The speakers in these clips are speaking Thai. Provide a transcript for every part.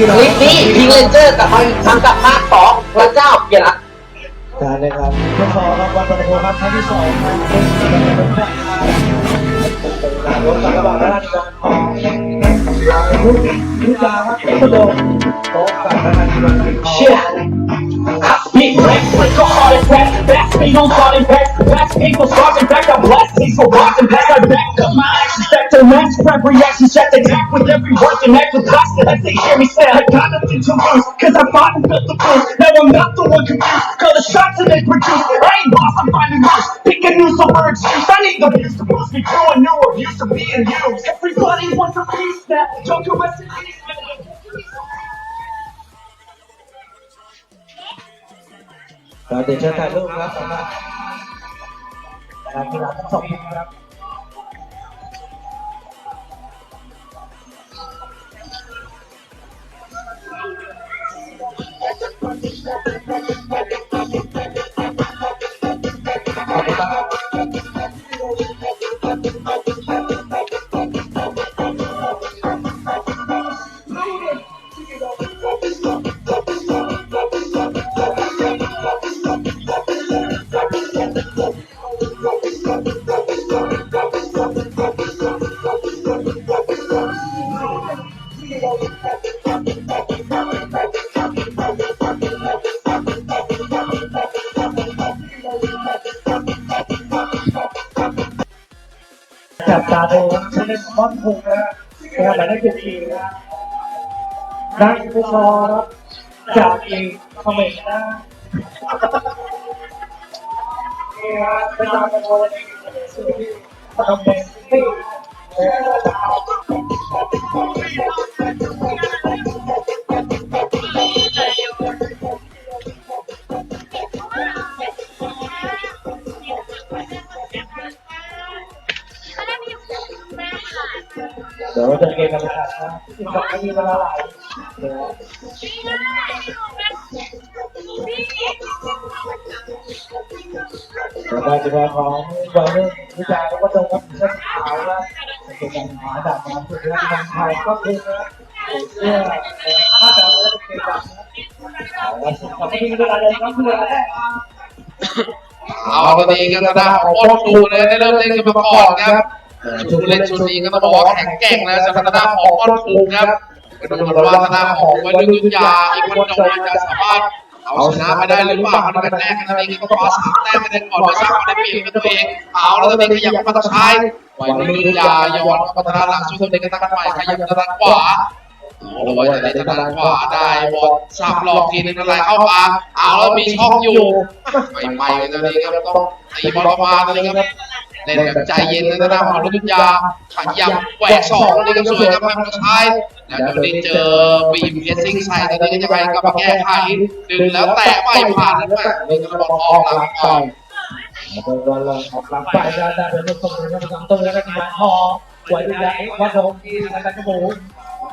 คลิปนี้พิงเลนเจอร์กลับมาอีกครั้งกับภาคสองพระเจ้าเปลี่ยนละการนะครับทดสอบครับวันประโภครับครั้งที่สองครับรถกระบะด้านการทองรุ่นรุ่นยาครับกระโดดโต๊ะกับด้านการทองเชี่ย Big Rex, let's go back. Fast speed on starting back. Fast people starting back. I'm blessed. He's so rockin' back. I back up my action. Back to max. Prep reaction. Check the act with every word and act with class. As they hear me say, I got nothing to lose. Cause I fought and built the proof. Now I'm not the one confused. Call the shots that they produce. I ain't lost. I'm finding worse. Pick a new silver excuse. I need the views to boost me through a new abuse of being used. Everybody wants a piece that. Don't go rest in. เราเดี๋ยวจะถ่ายรูปครับสำหรับการกีฬาทั้งสองทีมครับจับตาดูผู้เล่นบอนถูกนะนะครับหมายเลขสิบสี่นะนักฟุตบอลครับจากอีกคอมเมนต์นะนี่ครับเป็นการกระโดดในสิ่งที่คอมเมนต์ แล้วก็จะมาของบอลลูนวิจารณ์แล้วก็ตรงกับเสื้อขาวนะเป็นการหาดาบมาเพื่อที่ทางไทยก็คือนะเสื้อผ้าดำแล้วเป็นการนะขอบคุณเวลาเลยครับเพื่อนเอาตอนนี้ก็ทางด้านของโอ้ชูเลยได้เริ่มเล่นกันมาก่อนครับชูเล่นชุดนี้ก็ต้องบอกว่าแข็งแกร่งนะจากทางด้านของโอ้ชูครับ ดูเหมือนว่าทางด้าของวัยรุ่นยุทธยาอีกคนหนึ่งจะสามารถเอาชนะไปได้หรือเปล่าในแรกกันนี้ก็คว้าสามแต้มไปได้ก่อนมาสร้างความได้เปรียบกับตัวเองเอาแล้วตอนนี้ขยับมาทางซ้ายวัยรุ่นยุทธยาย้อนมาทางด้าหลังช่วยตัวเองกันทางใหม่ขยับมาทางขวาเอาละว่าจะได้ทางขวาได้บอลสับหลอกทีนึงอะไรเข้ามาเอาแล้วมีช่องอยู่ไม่ไปเลยตอนนี้ครับต้องตีบอลออกมาตอนนี้ครับ เล่นแบบใจเย็นเลยนะของรุ่นยาขยับแหวกสองนี่ก็สวยครับทางซ้ายแล้วตอนนี้เจอบีมเพสซิ่งใส่ตอนนี้ก็จะไปกับแก้ไขดึงแล้วแตะไม่ผ่านนั่นแหละนี่ก็บอลออกหลังไปแล้วก็บอลลงออกหลังไปด้านด้านเป็นลูกตรงนี้นะครับตรงแล้วก็ทีมพอไหวดีแล้ววัดโดมที่ทางการกระโดด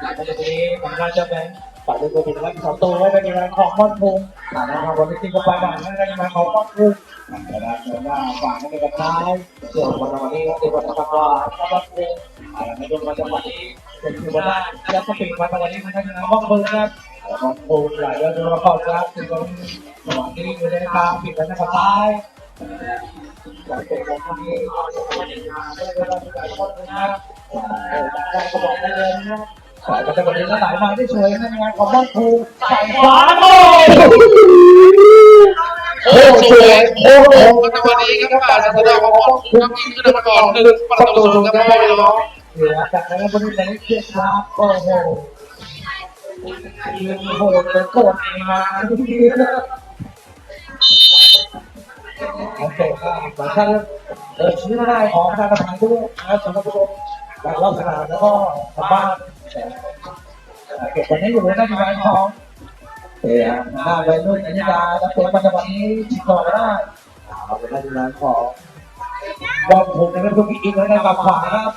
แล้วก็ทีนี้ของราชแบงค์ฝ่ายลูกตัวเป็นวัดสองตัวไว้เป็นงานของมอนพุงฐานะของบอลที่ทิ้งเข้าไปบ้างนั่นก็งานของมอนพุง แต่ละส่วนหน้าฝ่ายนั่นเป็นกระท้ายส่วนบวันนี้ก็เป็นบอวันตกอนพุงอะไรไม่รู้ว่าจังหวะนี้เป็นคือบอลได้แล้วก็ปิดวันวันนี้มันก็งานมอนพุงครับมอนพุงหลายเรื่องเราเข้าครับคือบอลจังวะนี้อยู่ในทางปิดแล้วนะครับท้ายจากเป็นของที่เวลาที่การคนนะครับการกระบอกได้เลยนะสายก็จะวันนี้ก็สายมาที่สวยในงานของบ้านครูสายฟ้าโอ้ โอ้สวยโอ้โหกันวันนี้ครับมาจากทางด้าของบอลถูกยิงขึ้นมาก่อนหนึ่งประตูศูนย์ครับพ่อพี่น้องเหลือจากนั้นวันนี้ในเกียรติครับโอ้โหยืนโหดเลยโกรธมาโอเคครับหลังจากเออชื่อได้ของทางประธานด้วยนะครับสำหรับผู้ชมการรอบสนามแล้วก็ทาบ้านเก็บวันนี้อยู่ในหน้าที่ร้ของ เออหน้าวัยรุ่นอนิดาแล้วตัวมันจะวันนี้ชิงก่อไม่ได้เอาเป็นหน้าที่ร้นของบอลผมนะครับทุกอีกแล้วนะครับขวาครับ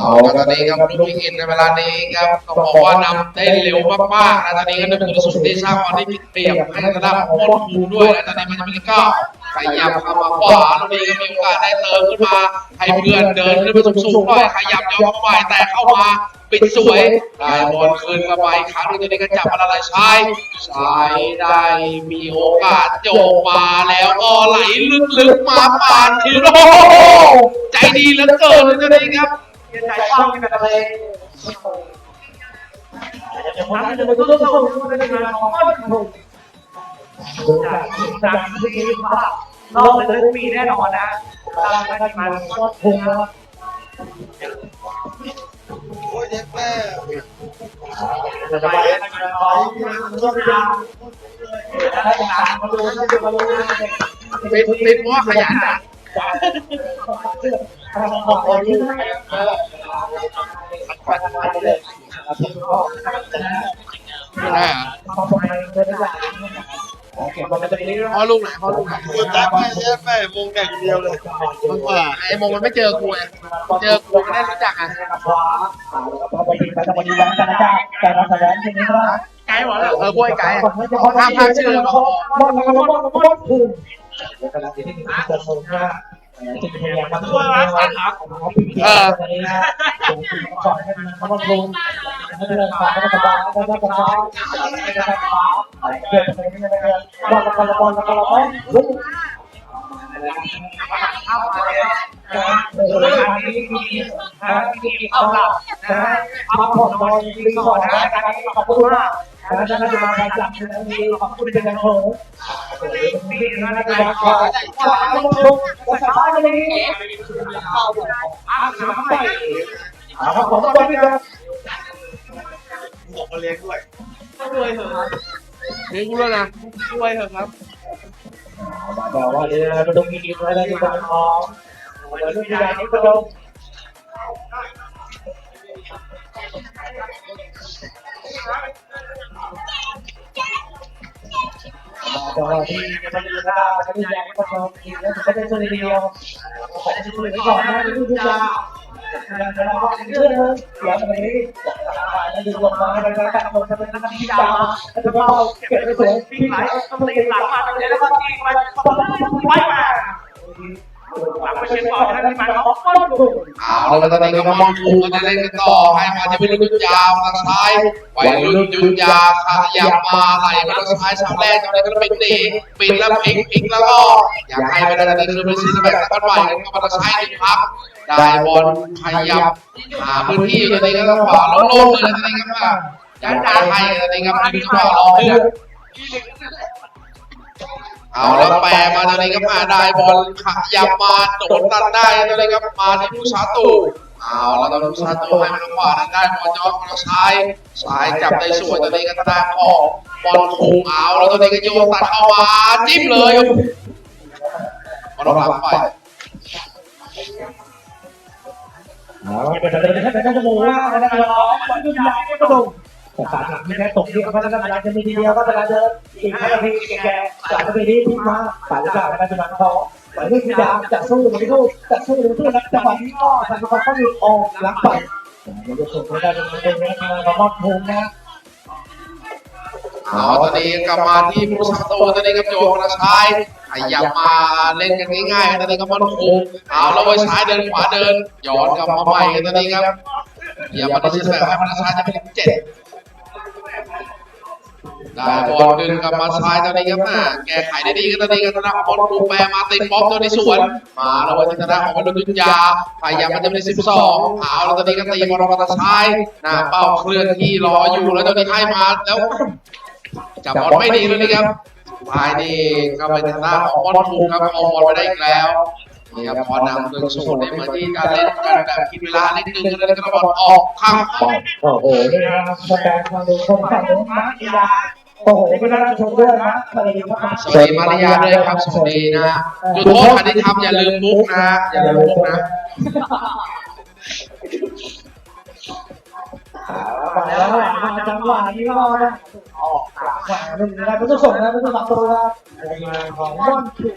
เอาตอนนี้ครับลูกอินในเวลานี้ครับต้องบอกว่านำได้เร็วมากๆนะตอนนี้ก็เป็นสุดที่สร้างความได้เปรียบให้ทางด้านของบอลทูด้วยนะตอนนี้มันจะเป็นเก้า ขยับเข้ามาขวาตรงนี้ก็มีโอกาสได้เติมขึ้นมาให้เพื่อนเดินขึ้นไปสูงๆหน่อยขยับย้อนเข้าไปแต่เข้ามาปิดสวยได้บอลคืนกลับไปครั้งหนึงตัวนี้ก็จับมาละลายชายชายได้มีโอกาสโยกมาแล้วก็ไหลลึกๆมาปานทีโร่ใจดีเหลือเกินเลยตัวนี้ครับใจกว้างเป็นอะไรจะมาจะมาต้องต้องต้องในงานของบ้านผม จากจากที่นี้ว่าเราเลยมีแน่นอนนะตามการมาก็คงแล้วโอ้ยเด็กแม่จะไปของก็ไม่ยากถ้าจะหามาดูจะมาดูเป็นเป็นเพราะว่าขยันนะของ พ่อลูกไหนพ่อลูกไหนคนจักแม่เด็กแม่วงแดงเดียวเลยมึงว่าไอ้โมงมันไม่เจอกูไงเจอกูไม่ได้รู้จักอะขวาพอไปยิงไปทำบอลยังกันนะแต่เราแสดงที่นี้นะไกด์บอกแล้วเออกล้วยไกด์อะห้ามพลาดชื่อเลยบอกบอล บอลบอลบอลบอลภูมิกำลังที่นี่จะส่งน้าที่พยายามทำตัวรักษาของเขาปีนี้นะผมขอให้มันบอลภูมิให้เรื่องฟ้าก็สบายก็สบายก็สบายเกิดอะไรขึ้นไม่ได้บอลบอลบอลบอลบอลลูกเข้ามาแล้วนะเออทางนี้มีนะมีเข้าหลับนะพักผ่อนนอนรีสอร์ทนะการขอบคุณมาก นะท่านจะมาการจับในนี้ขอบคุณเป็นอย่างสูงมีนะนะจะขอขอขอบคุณและสบายในนี้เข้าอ่างน้ำไปอ่าขอบคุณมากพี่ครับบอกมาเลี้ยงด้วยเฮ้ยกูแล้วนะช่วยเถอะครับบอกว่าเดี๋ยวเราต้องมีอะไรที่บ้านของเดี๋ยวลูกชายนี่ก็ต้องแต่ว่า ที่มันมีค่ามันมีแรงก็ต้องมีแล้วก็ได้ช่วเดียวขอจะช่วยก่อนนะทุกอย่างแต่เราก็เชื่อนะอย่างนี้แล้วดูลงมาแล้วก็ตั้งคนจะเป็นนักที่ดาวแล้วก็เก็บไปสวยที่ไหนต้องตีหลังมาตรงนี้แล้วก็ตีมาไปมา หลังไปเช็คก่อนนะที่มันเขาก็ดูเอาแล้วตอนนี้ก็มองถูกกันเล่นกันต่อให้มาที่เป็นรุ่นยาวทางซ้ายไวัยรุ่นยุนยาขยับมาไหลมาทางซ้ายชาวแรกชาวแรกก็เป็นตีปิดแล้วพลิกพลิกแล้วก็อยากให้ไปได้แต่คือเป็นซีสแบ็กตะวันใหม่ก็มาทางซ้ายนี่ครับได้บอลขยับหาพื้นที่ตอนนี้ก็ขวาโล่งเลยตอนนี้ครับยันดาให้ตอนนี้ครับมีจังหวะรอเพื่อน เอาแล้วแปรมาตอนนี้ก็มาได้บอลขยับมาโดดตัดได้ตอนนี้ครับมาที่ผู้ชาตูเอาแล้วตอนผู้ชาตูให้มาทางขวานั้นได้บอลย้อนมาซ้ายซ้ายจับได้สวยตอนนี้ก็ได้ออกบอลถูกเอาแล้วตอนนี้ก็โยนตัดเข้ามาจิ้มเลยบอลหลังไปเอาไปเดินแค่แต่จะโมว่าแล้วก็ร้องมันยุ่งยากก็ลง แต่สารหลักไม่ได้ตกที่เขาจะกำลังจะมีทีเดียวก็จะเดินอีกห้านาทีแกสารจะไปนี้ที่มาสารจะกลับมาจะมาเขาแต่นี่คือยามจะสู้ไม่สู้จะสู้หรือสู้แล้วจังหวะนี้ก็สารก็ต้องหยุดออกหลังไปเดี๋ยวจะส่งไม่ได้จะมาเป็นนะครับมอบภูมินะเอาตอนนี้กลับมาที่ผู้ชาตูตอนนี้กับโยนมาซ้ายขยับมาเล่นกันง่ายๆตอนนี้ก็บอลคุมเอาแล้วไปซ้ายเดินขวาเดินย้อนกลับมาใหม่กันตอนนี้ครับอย่ามาดิสแบบให้มันซ้ายจะเป็นเจ็ด ได้บอลดึงกลับมาซ้ายตอนนี้ครับมาแก้ไขได้ดีกันตอนนี้กันนะบอลคุมแปรมาติดป๊อปตัวในสวน มาแล้ววันที่ชนะของบอลดุนยาพยายามมันจะเป็นสิบสองเอาแล้วตอนนี้ก็ตีบอลมาทางซ้ายหน้าเป้าเคลื่อนที่รออยู่แล้วตอนนี้ให้มาแล้วจับบอลไม่ดีเลยนะครับสุดท้ายนี่ก็เป็นทางด้านของบอลถูกครับเอาบอลไปได้อีกแล้วนี่ครับพอนำโดยสูตรในมาที่การเล่นกันแบบคิดเวลาเล่นหนึ่งแล้วก็บอลออกข้างโอ้โหนี่นะครับแสดงความรู้ความสามารถกีฬา โอ้โหไม่น่าชมด้วยนะสวัสดีครับสวัสดีมาริยาด้วยครับสวัสดีนะจุดโทษคันที่ทำอย่าลืมมุกนะอย่าลืมมุกนะมาแล้วมาจังหวะนี้ก็นะออกหลังขวาหนึ่งนะไม่ต้องส่งนะไม่ต้องหลังตัวนะงานของบอลถูก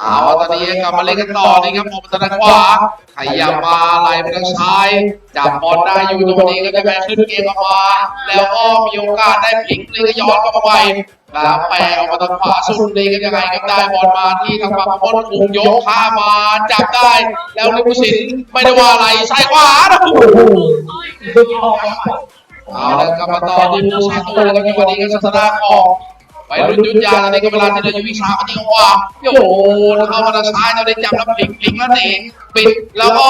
เอาตอนนี้กลับมาเล่นกันต่อนี่ครับผมทางขวาขยับมาไหลไปทางซ้ายจับบอลได้อยู่ตรงนี้ก็จะแบขึ้นเกมออกมา แล้วก็มีโอกาสได้พลิกเลยก็ย้อนกลับมาไปแล้วแปรออกมาทางขวาสุดนี้ก็ยังไงก็ได้บอลมาที่ทางฝั่งบอลถูกยกข้ามมาจับได้ แล้วลิมุสินไม่ได้ว่าอะไรซ้ายขวานะดึงออกครับเอาแล้วกลับมาต่อที่ผู้ชายตัวกันในวันนี้ก็ศาสนาของ ไปรุ่นยุทธยาในก็เวลาที่เราอยู่วิชามันยิงขวาโยนเข้ามาทางซ้ายเราได้จับแล้วพลิกพลิกแล้วเตะปิดแล้วก็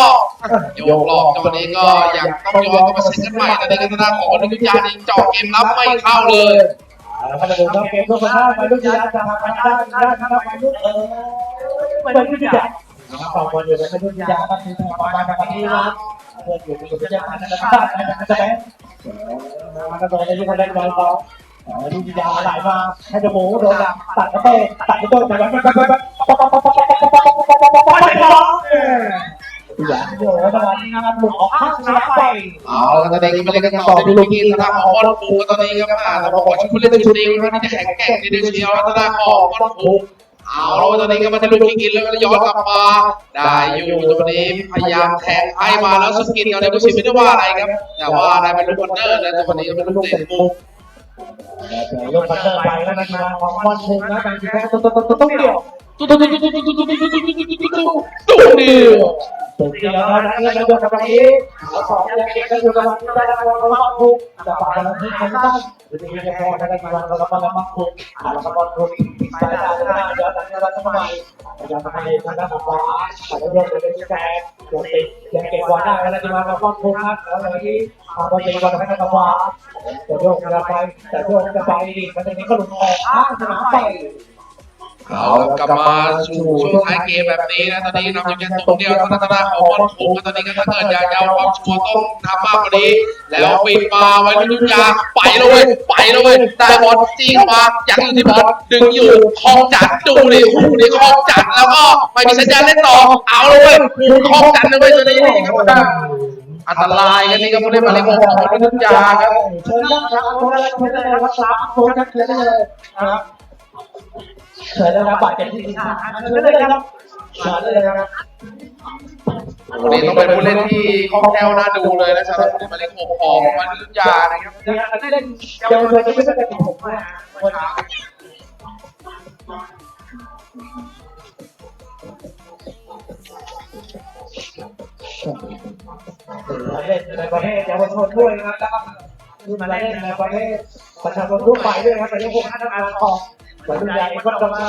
โยกหลอกจังหวะนี้ก็ยังต้องย้อนกลับมาเซตกันใหม่แต่ในกระดานของรุ่นยุทธยานี่เจาะเกมรับไม่เข้าเลยแล้วก็จะดูครับเกมลูกสุดท้ายไปลูกยาจะทำไปได้ได้ครับไปลูกเออไปลูกยานะครับขอบคุณอยู่ในลูกยาครับที่ทำมาแบบนี้นะเพื่ออยู่ในลูกยานะครับจะแพ้มันก็โดนในลูกคนแรกร้อยสองลูกยาไหลมาให้จมูกโดนตัดกระเตะตัดกระโดดแต่แบบแบบแบบแบบป๊อปป๊อปป๊อปป๊อปป๊อปป๊อปป๊อปป๊อปป๊อปป๊อปป๊อปป๊อป อย่าโยนตลอดนี่นะครับหลุดออกข้างชนะไปเอาแล้วตอนนี้มาเล่นกันต่อที่ลูกยิงทางของบอลฟูตอนนี้ก็มาแต่บอกว่าชุดเล่นชุดนี้ที่แข็งแกร่งในเดือนเชียวทางของบอลฟูเอาแล้วตอนนี้ก็มาจะลูกยิงแล้วก็ย้อนกลับมาได้อยู่ตรงนี้พยายามแทงให้มาแล้วสกินกับเดบุสิไม่ได้ว่าอะไรครับแต่ว่าได้เป็นลูกบอลเนอร์นะต่วันนี้เป็นลูกเตะมุม ยกพันเตอร์ไปแล้วนะครับของบอลพุ่งแล้วกันแค่ตุ๊ดตุ๊ดตุ๊ดตุ๊ดเดียวตุ๊ดตุ๊ดตุ๊ดตุ๊ดตุ๊ดตุ๊ดตุ๊ดตุ๊ดตุ๊ดเดียวตุ๊ด สุดที่เราได้แล้เก็จะไปเราสองเดือนก็จะมาได้แล้วก็มาทุกจะไปแล้วที่ทางด้านหรือที่จะพอได้มาแล้วก็มาทุกแล้วก็มาทุกไปได้แล้วเดี๋ยวทางด้านทำไมจะทำไมทางด้านของฟ้าแต่ก็เรื่องเป็นแฟนปกติยังเก็บวันได้แล้วจะมาแล้วก็ทุกแล้วอะไรที่มาพอจะมาทางด้านของฟ้าแต่โยกจะไปแต่โยกจะไปมันจะมีขลุ่มออกข้างสนามไป เอากลับมาสู่ช่วงท้ายเกมแบบนี้นะตอนนี้นำอยู่แค่ตรงเดียวทางด้านของบอลฟูกตอนนี้ก็ถ้าเกิดอยากจะเอาความชัวร์ต้องทำมากกว่านี้ แล้วปิดมาไว้รุ่นยาไปเลยเว้ยไปเลยเว้ยได้บอลจี้เข้ามาอยากอยู่ที่บอลดึงอยู่คลองจัดดูดิโอ้โหนี่คลองจัดแล้วก็ไม่มีสัญญาณเล่นต่อเอาเลยเว้ยหมุนคลองจัดเลยเว้ยตัวนี้นี่ครับอันตรายกันนี่ก็ไม่ได้มาเล่นของรุ่นยาครับเชิญนะครับโทษเลยโทษเลยรักษาโทษกันเชิญเลยนะครับ เชิญเลยนะบาดเจ็บที่ศีรษะเชิญเลยนะครับเชิญเลยนะครับวันนี้ต้องเป็นผู้เล่นที่คล่องแคล่วน่าดูเลยนะสำหรับผู้เล่นหมายเลขหกของมันรุ่นยานะครับเนี่ยอันนี้เล่นเยาวชนจะไม่ใช่แต่ผมนะคนมาเล่นในประเภทเยาวชนด้วยนะครับแล้วก็คือมาเล่นในประเภทประชาชนทั่วไปด้วยครับแต่ยังพวกนักการออก หลายอย่างก็จะมา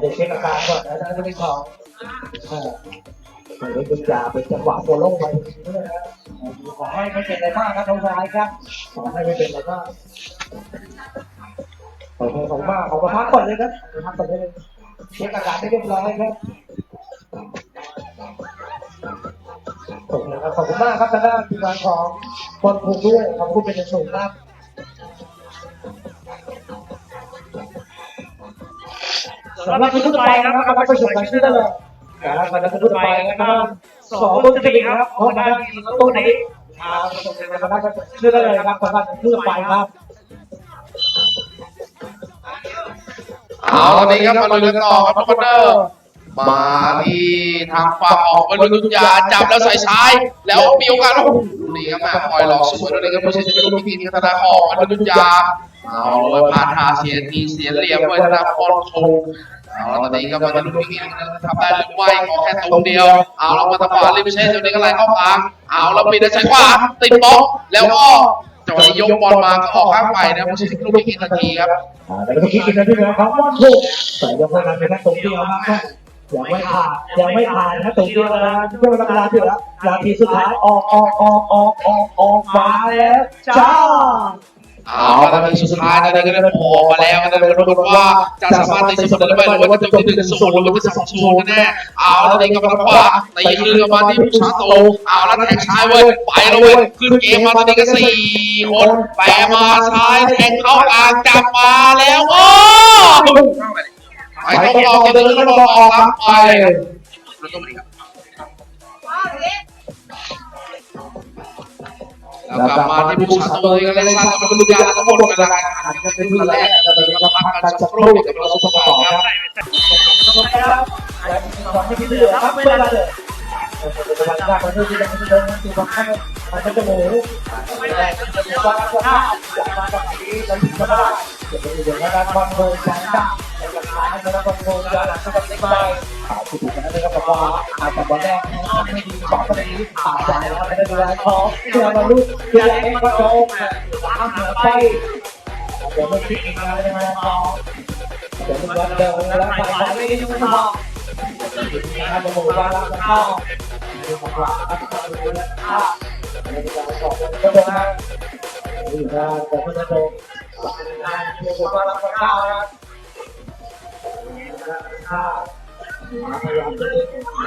เดี๋ยวเช็คอาการก่อนนะท่านผู้ชมไม่ได้เป็นยาเป็นจังหวะโฟล์ลงไปด้วยนะขอให้ไม่เป็นอะไรมากครับน้องชายครับ ขอให้ไม่เป็นอะไรมากขอบคุณมากขอบคุณพักก่อนเลยครับพักก่อนเลยเช็คอาการให้เรียบร้อยครับขอบคุณครับขอบคุณมากครับทางด้านทีมงานของบอลภูด้วยขอบคุณเป็นอย่างสูงครับ สำหรับคุณผู้ชมนะครับก็ไปชมกันที่ได้เลยนะครับสำหรับคุณผู้ชมนะครับสองตัวสี่ครับเพราะว่าตู้นี้ครับชมกันนะครับชื่อได้เลยครับสำหรับผู้ชมไปครับเอาตอนนี้ครับมาลุยกันต่อครับทุกคนเด้อมาที่ทางฝั่งออกมาลุยลุยยาจับแล้วใส่ซ้าย แล้วมีโอกาสแล้วนี่ครับมาคอยหลอกสวยตอนนี้ก็ไม่ใช่จะเป็นลูกทีมธนาออกมาลุยลุยยา เอาเลยผ่านหาเสียทีเสียเหลี่ยมไว้ธนาคอนทูเอาตอนนี้ก็มาจะลุยทีมทำได้หรือไม่ขอแค่ตรงเดียว เอาเรามาทำฟาลิมเช่ตรงนี้ก็ไล่เข้ากลางเอาเราปิดใช้ขวาติดบล็อกแล้วก็จังหวะนี้ยกบอลมาก็ออกข้างไปนะไม่ใช่ลูกทีมทันทีครับแต่ก็คิดกันที่เหลือของบอลภูแต่ยังพวกนั้นเป็นแค่ตรงเดียวครับยังไม่ผ่านยังไม่ผ่านนะตรงเดียวนะเพื่อเวลาที่เหลือนาทีสุดท้ายออกออกออกออกออกออกมาแล้วจ้า เอาละทีสุดท้ายนะนี่ก็ได้โผล่มาแล้วนะเป็นปรากฏว่าจะสามารถตีเสมอได้ไหมหรือว่าจะจบที่หนึ่งศูนย์หรือว่าจะสองศูนย์กันแน่เอาแล้วนี่ก็มาขวาตีคืนกลับมาที่ผู้ชาโตเอาแล้วแทงซ้ายเว้ยไปแล้วเว้ยขึ้นเกมมาตอนนี้ก็สี่คนแปรมาซ้ายแทงเข้ากลางจับมาแล้วโอ้ไปต้องรอกันเดินต้องรอออกรับไปแล้วก แล้วกลับมาที่ผู้ชายตัวเองเลยนะครับมาดูการทั้งหมดกำลังแข่งขันกันเป็นวันแรกนะครับพักกันสักครู่กับนราสปอร์ตครับครับตอนที่เหลือครับไม่ได้เลยจะ อบังคับมันจจะหมูแต่จะมีความรักษาจากมาตรงนี้มันถึงจะได้เดี๋ยวเดินโทรลกางในกาการคอนโทรลการหลังจากนี้ไปอาถูกนะครับบอกว่าอาจจะวันแรกไม่ดีสองประเด็นนี้อาจจแล้วไม่ได้ดูแลของเพื่อมาลุ้นเพื่อให้กระโจมล้างหนือไปเดี๋ยวไม่คิดอีกแล้วใช่ไหมน้องเดี๋ยวมันเดินแล้วไปไม่ได้ยุ่งหรอกทำจมูกว่าแล้วก็ดูของเราดูแลข้าในการประกอบก็จะอยู่ได้แต่ก็จะโดนดูว่าแล้วก็ข้าวนะครับ ข้าวพยายามจะ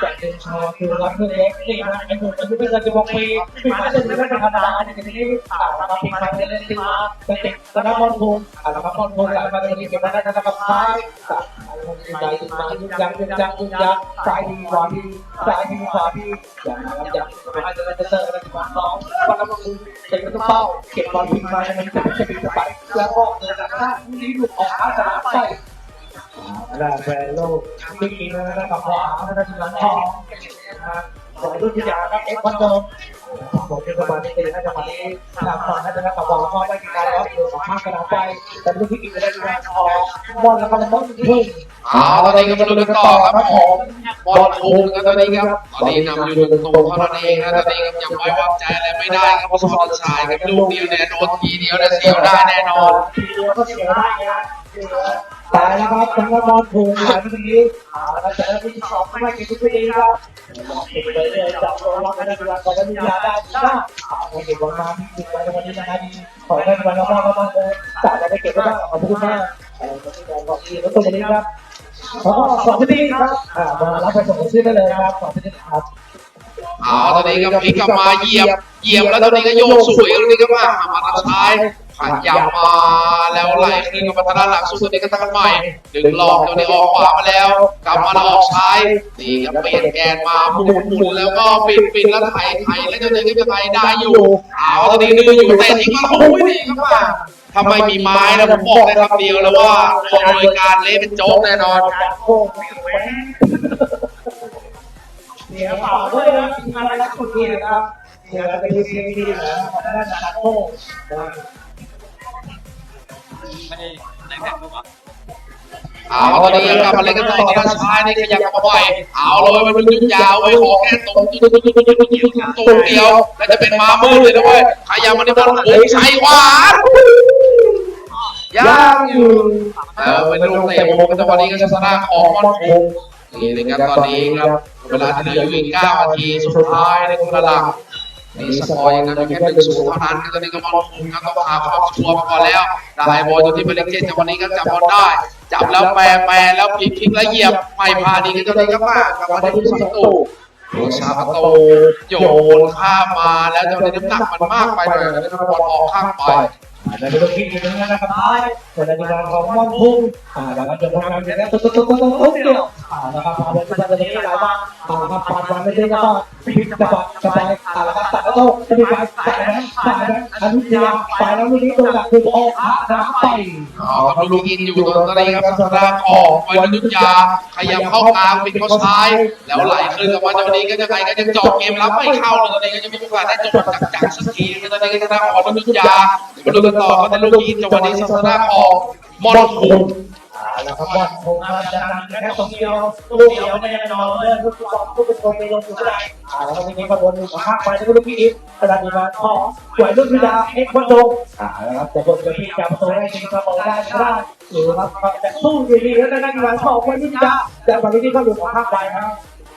จัดเป็นชอคือรับเพื่อเล็กนี่นะไอ้หนุ่มอายุไม่เกินสิบหกปีปีมาจนไม่ธรรมดาในที่นี้อ่าเราพิมพ์ไปเล่นๆมาเป็นติดสนามบอลทูอ่าเราบอลทูแล้วมาตรงนี้เก็บมาได้นะครับท้ายกับยิงใหญ่ยิงมายิงยังยิงยังยิงยังซ้ายดีขวาดีซ้ายดีขวาดีอย่างนั้นอย่างไม่ให้จะจะเจอกันที่วันสองวันละมือเก็บตัวเป้าเก็บบอลพิมพ์มาในมันจะเป็นจะเป็นไปแล้วก็เดินจากข้างนี้หลุดออกอาสาไป ได้แฟนโลกที่กินะครับขวาแล้วก็ทีหลังทองสองรุ่นที่ยาครับเอ็กซ์คอนโดผมเป็นสมาชิกในะจังหวัดนี้ทางฝั่งนั้นนะครับบอกว่าไม่มีการรับเรื่องของภาคกระดาษไปแต่รุ่นที่กินได้แรงทองบอลแล้วก็บอลพุ่งเอาตอนนี้ก็มาดูกันต่อครับผมบอลโค้งครับตอนนี้ครับตอนนี้นำอยู่หนึ่งตรงเท่านั้นเองนะตอนนี้ครับยังไว้วางใจอะไรไม่ได้ครับเพราะสปอนชายครับลูกเดียวเนี่ยโดนทีเดียวเนี่ยเสียวได้แน่นอนทีเดียวก็เสียได้นะ ตายแล้วครับทั้งบอลพุ่งหายไปตรงนี้อ่าแล้วแต่ละที่สองไม่เก่งทุกทีครับติดไปเรื่อยจับตัวล็อกกันได้เวลาก่อนแล้วมียาได้ได้อ่าเก็บมาที่ติดไปวันนี้นะครับขอให้วันละมากก็มากเลยจ่ายได้เก็บได้ขอบคุณมากขอบคุณตัวนี้ครับขอสองที่ครับมารับไปส่งชื่อได้เลยครับสองที่ครับเอตอนนี้ก็พลิกกลับมาเหยียบเหยียบแล้วตอนนี้ก็โยกสวยตอนนี้ก็มามาทางซ้าย ผ่านยาวมาแล้วไหลขึ้นกับมาทางด้านหลังสุดตัวนี้ก็ตั้งใหม่ดึงหลอกตัวนี้ออกขวามาแล้วกลับมาออกซ้ายนี่ก็เปลี่ยนแกนมาหมุนหมุนแล้วก็ปิดปิดแล้วไถไถแล้วตัวนี้ก็จะไถได้อยู่เอาตอนนี้ดื้อยู่แต่ทิ้งมาโอ้ยนี่ครับมาถ้าไม่มีไม้นะผมบอกได้คำเดียวแล้วว่ากองบริการเละเป็นโจ๊กแน่นอนโค้งเสียเปล่าด้วยนะงานรักคนนี้นะครับเสียไปดูซีดีนะของด้านการโค้ง เอาตอนนี้กลับมาเล่นกันต่อที่ด้านซ้ายนี่ขยับมาบ่อย เอาเลยมันเป็นยุดยาวไว้ขอแค่ตรงตรงตรงตรงตรงตรงเดียวแล้วจะเป็นมามืดเลยนะเว้ยขยับมาในบอลโอ้ยใช้ขวายัย่างอยู่เออเป็นลูกเตะโมงจังหวะนี้ก็จะชนะของบอลโคงนี่นะครับตอนนี้ครับเวลาที่เหลืออยู่อีก9นาทีสุดท้ายในคุณละลัง นี่สกอร์ยังนำอยู่แค่หนึ่งศูนย์เท่านั้นตอนนี้ก็มอลคุมก็ต้องหาความชัวร์มาก่อนแล้วได้บอลอยู่ที่เบลเกตจังหวะนี้ก็จับบอลได้ จับแล้วแปรแปรแล้วพลิกพลิกแล้วเหยียบไม่พาดีก็ตอนนี้ก็มากลับมาที่ผู้สังตูโดนชาประตูโยนข้ามมาแล้วตอนนี้น้ำหนักมันมากไปหน่อยแล้วบอลออกข้างไป แต่เป็นทีมอยู่ตรงนั้นนะครับแต่ในงานของมอนพุ่งอ่าแล้วก็จะทำงานอย่างนี้ตุ๊กตุ๊กตุ๊กตุ๊กตุ๊กเดียวอ่านะครับมาเป็นประเด็นนี้หลายบ้างอ่านะครับปาดวันไม่ได้ก็ต้องพลิกจะปัดจะไปอ่าแล้วก็ตัดแล้วโต้จะมีไปตัดนั้นตัดนั้นอนุญาตไปแล้วลูกนี้ตัวหลักคือออกขาน้ำไปเอาครับลูกอินอยู่ตอนนี้ครับทางด้านของวัยรุ่นยุทธยาขยับเข้ากลางปิดเข้าซ้าย แล้วไหลขึ้นกับว่าจังหวะนี้ก็จะไงก็จะจบเกมรับไม่เข้าเลยตอนนี้ก็จะมีโอกาสได้จบจากจากสักทีตอนนี้ก็จะได้ของวัยรุ่นยุทธยา มาดูกันต่อครับในลูกอินจังหวะนี้ทางด้านของมอนคุงอ่าแล้วก็บอลคงจะนำแค่ตรงเดียวลูกเดียวไม่แน่นอนเรื่องลูกบอลลูกเป็นคนไม่ลงอยู่ได้อ่าแล้วก็มีกระบวนการข้างไปแล้วก็ลูกพี่อีกกระดานมาของสวยลูกพิดาเอ็กวันโดอ่าแล้วครับแต่บนจะพี่จับตัวได้จริงก็มองได้ก็ได้หรือครับจะสู้อยู่ดีแล้วได้นักกีฬาของวันนี้จะแต่วันนี้ก็หลุดออกข้างไปครับ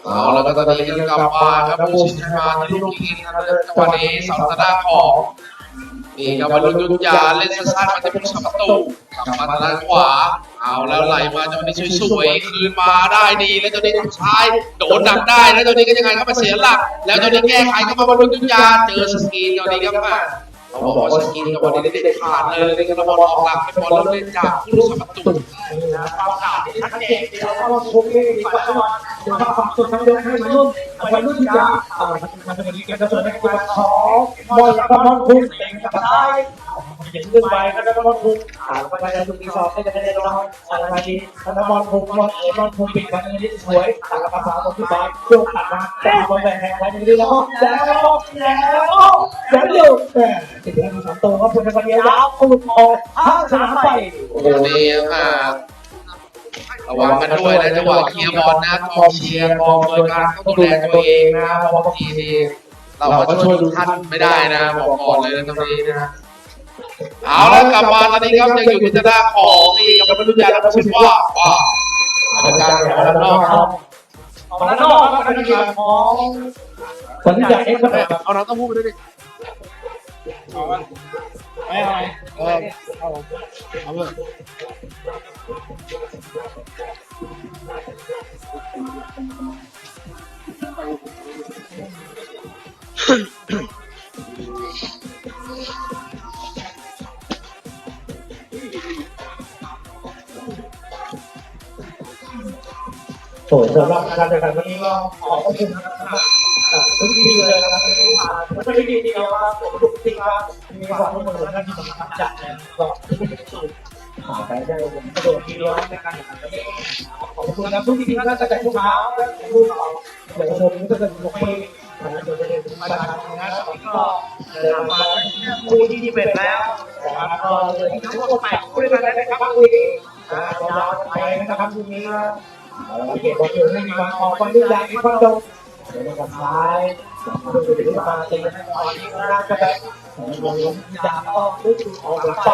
เอาแล้วก็ตอนนี้ก็กลับมาครับผู้ชิงมาที่ลูกอินะครับจังหวะนี้สองทางด้าของ นี่ครับวัยรุ่นยุทธยาเล่นสั้นๆมาที่ผู้สัมประตูกลับมาทางด้านขวา เอาแล้วไหลมาจังหวะนี้สวยๆคืนมาได้ดีแล้วตอนนี้ทำซ้ายโดนดักได้แล้วตอนนี้ก็ยังไงก็มาเสียหลัก แล้วตอนนี้แก้ไขก็มาบอลลูนยุทธยาเจอสกรีนตอนนี้ก็มา เขาบอกว่าสกินกับบอลนี้เด็ดขาดเลยในกระบอลออกหลังเป็นบอลแล้วเล่นจากลูกสัมประตูความขาดที่ชัดเจนเดี๋ยวเราชมที่ดีกว่าก่อนเดี๋ยวเราฟังสุดทั้งเดินให้มันรุ่นวัยรุ่นที่จะอ่ามันจะมีเกมจะเจอในการของบอลกับบอลคุณเต็มกระต่าย ขึ้นไปก็จะบอลพุ่งอ่าแล้วก็จะลูกที่สองก็จะได้น้องอะไรมาดีแล้วบอลพุ่งบอลเอ๋บอลพุ่งปิดมันนี่สวยอ่าแล้วก็พาบอลที่ไปโยกตัดมาแต่บอลแบ่งแทงไว้ดีแล้วแล้วแล้วแล้วเร็วแต่ติดแล้วสองตัวครับคุณคนเดียวยาวคุณออกห้าสนามไปวันนี้อ่าระวังกันด้วยนะจังหวะเคลียร์บอลนะกองเชียร์กองโดยการต้องดูแลตัวเองนะเพราะบางทีเราก็ช่วยดูท่านไม่ได้นะบอกก่อนเลยนะตรงนี้นะ เอาละกลับมาตอนนี้ครับยังอยู่ในหน้าของนี่กับมนุษย์ยาและผู้ว่าว่าอาจารย์ของเราครับของเรานอกครับมนุษย์าของญญเอรับอาเราต้องพูดไปด้วยดิเอาไปไม่เอาไออเอาเอาเลยอืม สวยสำหรับการแข่งขันวันนี้ก็ขอบคุณนะครับทุกทีเลยนะครับวันนี้ผ่มันไม่ได้ดีเดียวครับผมทุกทีครับมีความร่วมมือกันที่สำคัญจัดเลยก็ทุกทีสุดไปได้ผมกระโดดทีเดียวในการแข่งขันวันนี้ขอบคุณครับทุกทีก็จะจัดทุกเช้าและทุกเดี๋ยวชมก็จะทุกปีผมจะได้ถึงมาทำงานก็เดินมาคู่ที่ที่เป็นแล้วนะครับก็เลยทั้งหมดแปดคู่ด้วยกันนะครับคุยอ่าเราไปนะครับคู่นี้ครับ เก็บบอลอยู่ให้มีความออกบอลลูกยางมีความตรงเดี๋ยวกับซ้ายดูดูดูมาตีนะตอนนี้ก็น่าจะแบบบอลล้มยางก็รู้สึกออกหลังไป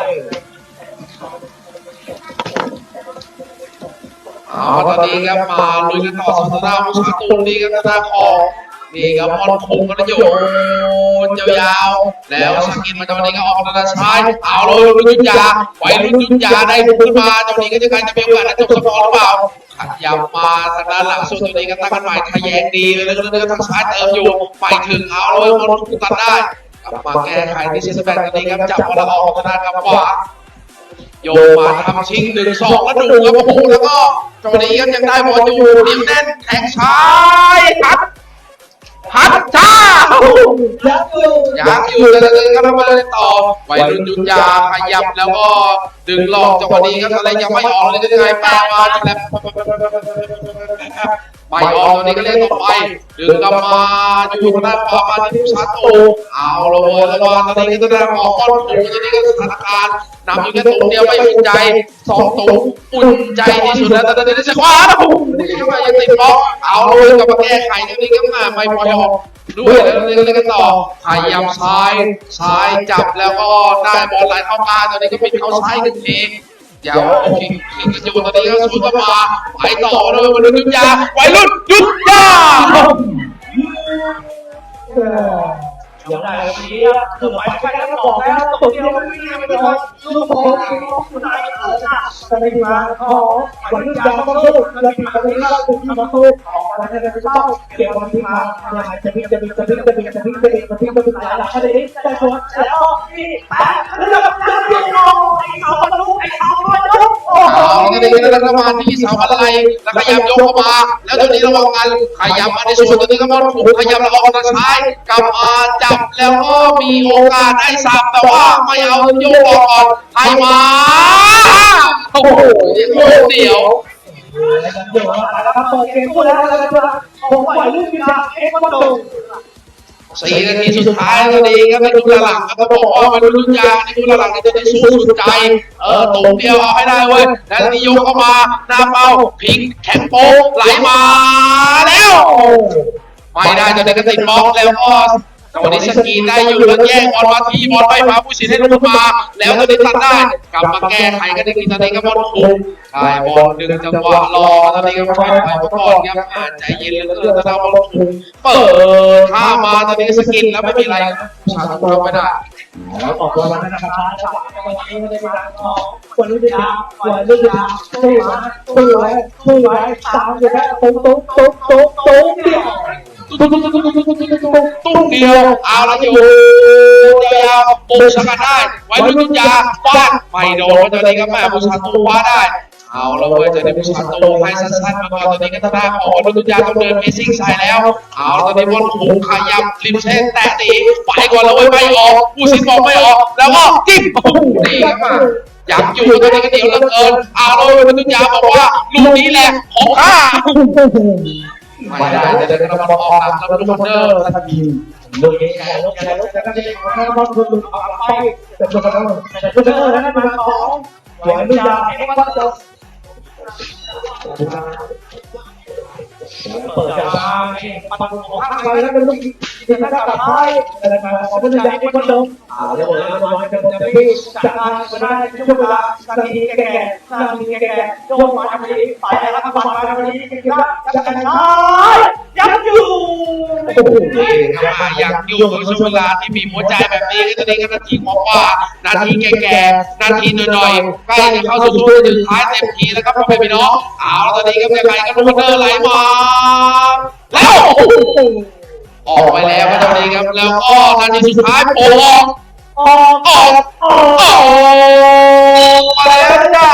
เอาตอนนี้ครับมาลุยกันต่อสุดท้ายผู้ชาตูนนี่ครับทางของนี่ครับบอลคงกันอยู่ยาวๆแล้วสกินมาจังหวะนี้ก็ออกมาซ้ายเอาเลยลุยยุทธยาไว้ลุยยุทธยาได้ขึ้นมาจังหวะนี้ก็จะใครจะมีโอกาสจบสกอร์หรือเปล่า ขัดยาวมาทางด้านหลังสุดตัวนี้ก็ตั้งกันใหม่ทะแยงดีเลยเล้วก็ทางซ้ายเติมอยู่ไปถึงเอาเลยบอลถูกตัดได้กลับมาแก้ไขที่เซสแบนตอนนี้ครับจับบอลออกทางด้านกับขวาโยมาทำชิงหนึ่งสองแล้วดูครับโอ้โหแล้วก็จังหวะนี้ครับยังได้บอลอยู่เนียแน่นแทงซ้ายพัด พัดจ้ายักอยู่ยังอยู่เลยเลยก็ทำมาเลยต่อไวรุ่นยุทธยาขยับแล้วก็ดึงหลอกจังหวะนี้ครับอะไรยังไม่ออกเลยยังไงแปลมาแล้ว ไม่ออกตอนนี้ก็เล่นต่อไปดึงกลับมาอยู่ทางด้านขวามาที่ชาโตเอาละเว้ยแล้วก็ตอนนี้ก็ได้ออกก้อนถุงตอนนี้ก็สถานการณ์นำอยู่แค่ตุงเดียวไม่อุ่นใจสองตุงอุ่นใจที่สุดแล้วแต่ตอนนี้จะคว้าแล้วนี่ก็ยังติดบล็อกเอาเลยกลับมาแก้ไขตรงนี้ก็มาไม่ปล่อยออกด้วยแล้วเล่นเล่นกันต่อพยายามซ้ายซ้ายจับแล้วก็ได้บอลไหลเข้ามาตอนนี้ก็ปิดเข้าซ้ายหนึ่งที ยาวคิงคิงจะวนตีกันสู้ต่อมาไปต่อเลยวันนี้ยาไว้รุ่นยุดยา อย่างไรวันนี้คือไปไปแล้วก็บอกแล้วตกเดียวไม่ได้ไม่ได้ลูกผมคุณนายเออจะไม่มาขอวันนี้ยาวต้องสู้แล้วปีนนี้ก็ถึงมาสู้ออกมาจะต้องเก็บวันที่มาอย่าจะพิจะพิจะพิจะพิจะพิจะพิจะพิจะพิหลายหลักอะไรนี้แต่ส่วนแล้วนี่แปะแล้วก็จะพิจารณาไอ้เขาลูกไอ้เขาลูกโอ้โหเอาแล้วก็ได้รัฐบาลที่สาวอะไรแล้วขยับโยกเข้ามาแล้วตอนนี้ระวังกันขยับมาในส่วนตอนนี้ก็บอลถูกขยับแล้วออกทางซ้ายกลับมาจับแล้วก็มีโอกาสได้สับแต่ว่าไม่เอาโยกออกก่อนให้มา โอ้โหเดี๋ยวเดี๋ยวนะครับเปิดเกมพูดแล้วนะครับผมปล่อยลูกพิจาเอ็กซ์มาตรงสี่นาทีสุดท้ายตอนนี้ครับในดูหลังครับบอกว่ามันรุ่นยางในดูหลังนี่จะได้สู้สุดใจ เออตุ่เดียวเอาให้ได้เว้ยแล้วนิยมเข้ามาหน้าเป้าพิงแข็งโป๊ไหลมาแล้ว ไม่ได้จะได้กระติดบล็อกแล้วก็ วันนี้สกีได้อยู่แล้วแย่งบอลมาทีบอลไปพาผู้สินให้ลุกมา แล้วตอนนี้ตัดได้กลับมาแก้ไขกันอีกทีตอนนี้ก็บอลคุมได้บอลดึงจังหวะรอตอนนี้ก็ค่อยๆไปก่อนครับอ่าใจเย็นเหลือเกินตอนนี้บอลคุมเปิดข้ามาตอนนี้สกินแล้วไม่มีอะไรผู้ชายทำไม่ได้แล้วออกตัววันนะครับจังหวะวันนี้ไม่ได้มีการออกวันนี้ยาววันนี้ยาวตู้ไว้ตู้ไว้ตู้ไว้สามอยู่แค่ตุ้งตุ้งตุ้งตุ้งตุ้งเดียว ตุ้งตุ้งตุ้งตุ้งตุ้งตุ้งตุ้งตุ้งเดียวเอาละอยู่ยาวๆปุกสกัดได้ไว้รุ่นยาฟาดไม่โดนตอนนี้ก็แม่ผู้ชายตัวคว้าได้เอาแล้วเว้ยเจะได้ผู้ชายโตให้สั้นๆมาก่อนตอนนี้ก็ทางด้านของวรุณยาต้องเดินเมซิ่งใส่แล้ว เอาตอนนี้บอลถูขยับริมเส้นแตะตีไปก่อนแล้วเว้ยไม่ออกผู้สินบอกไม่ออก แล้วก็จิ้มโอ้โหนี่ครับมาอยากอยู่ตอนนี้ก็เดียวเหลือเกินเอาแล้วเว้ยวรุณยาบอกว่าลูกนี้แหละของข้า ไม่ได้จะได้ต้องบอกออกหลังแล้วลูกเดอร์ทันทีลูกนี้ใหญ่ลูกใหญ่ลูกใหญ่ก็จะเป็นของบอลคุณลุงออกไปแต่ตัวเขาแต่ตัวเขาแล้วเป็นของหวยลูกยาเอ็กซ์วัตโต เปิดจากมาปังของข้างไปแล้วเป็นลูกที่น่าจะตัดให้แต่มาของลูกยาเอ็กซ์วัตโตอ่าแล้วโอ้ยน้อยจะจะพี่จากทางก็ได้ช่วงเวลานาทีแก่ๆนาทีแก่ๆช่วงวันนี้ไปแล้วครับวันนี้ก็จะกันใช้ยังอยู่อยากอยู่ในช่วงเวลาที่มีหัวใจแบบนี้ก็จะได้กันนาทีของว่านาทีแก่ๆนาทีหน่อยๆใกล้จะเข้าสู่ช่วงสุดท้ายเต็มทีแล้วครับพ่อแม่พี่น้องเอาแล้วตอนนี้ก็ยังไงก็ลูกเดอร์ไหลมาแล้ว ออกไปแล้วครับตอนนี้ครับ แล้วก็นาทีสุดท้ายโอ้ออกออกออกออกมาแล้วจ้า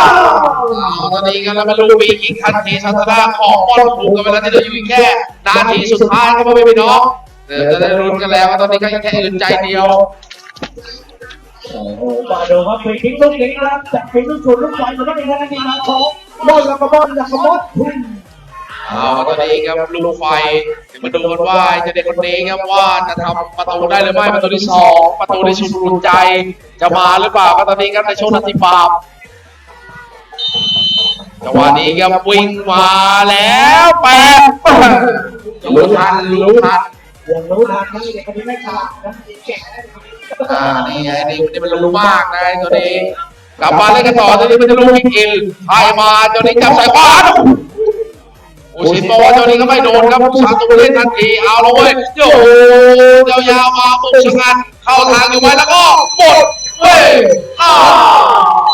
ตอนนี้กันแล้วมาลูกปีกิงทันทีชัตราของบอลถูกกันไปแล้วที่เหลืออยู่อีกแค่นาทีสุดท้ายครับพ่อแม่พี่น้องเดี๋ยวจะได้ลุ้นกันแล้วว่าตอนนี้ก็แค่อื่นใจเดียวมาดูว่าฟรีคิกลูกนี้นะครับจากฟรีลูกชุนลูกบอลมาได้ในนาทีมาของบอลแล้วก็บอลแล้วก็บอล เอาตอนนี้ครับลูกไฟมาดูกันว่าจะเด็กคนนี้ครับว่าจะทำประตูได้หรือไม่ประตูที่สองประตูที่สุดใจจะมาหรือเปล่าก็ตอนนี้ครับในช่วงนาทีบาปจังหวะนี้ครับวิ่งมาแล้วแปะรู้ทันรู้ทันยังรู้ทันนะเด็กคนนี้ไม่ฉลาดนะเก่อ่านี่ไงนี่นี่มันรู้มากนะไอ้ตัวนี้กลับมาเล่นกันต่อตัวนี้มันจะรู้พิกอินไทยมาตัวนี้จับสายขวาโอ้ ชินบอกว่าตัวนี้ก็ไม่โดนครับผู้ชาตัวเล่นทันทีเอาแล้วเว้ยโยยาวๆมาปุ๊บชะงันเข้าทางอยู่ไว้แล้วก็หมดเว้ยอ้าว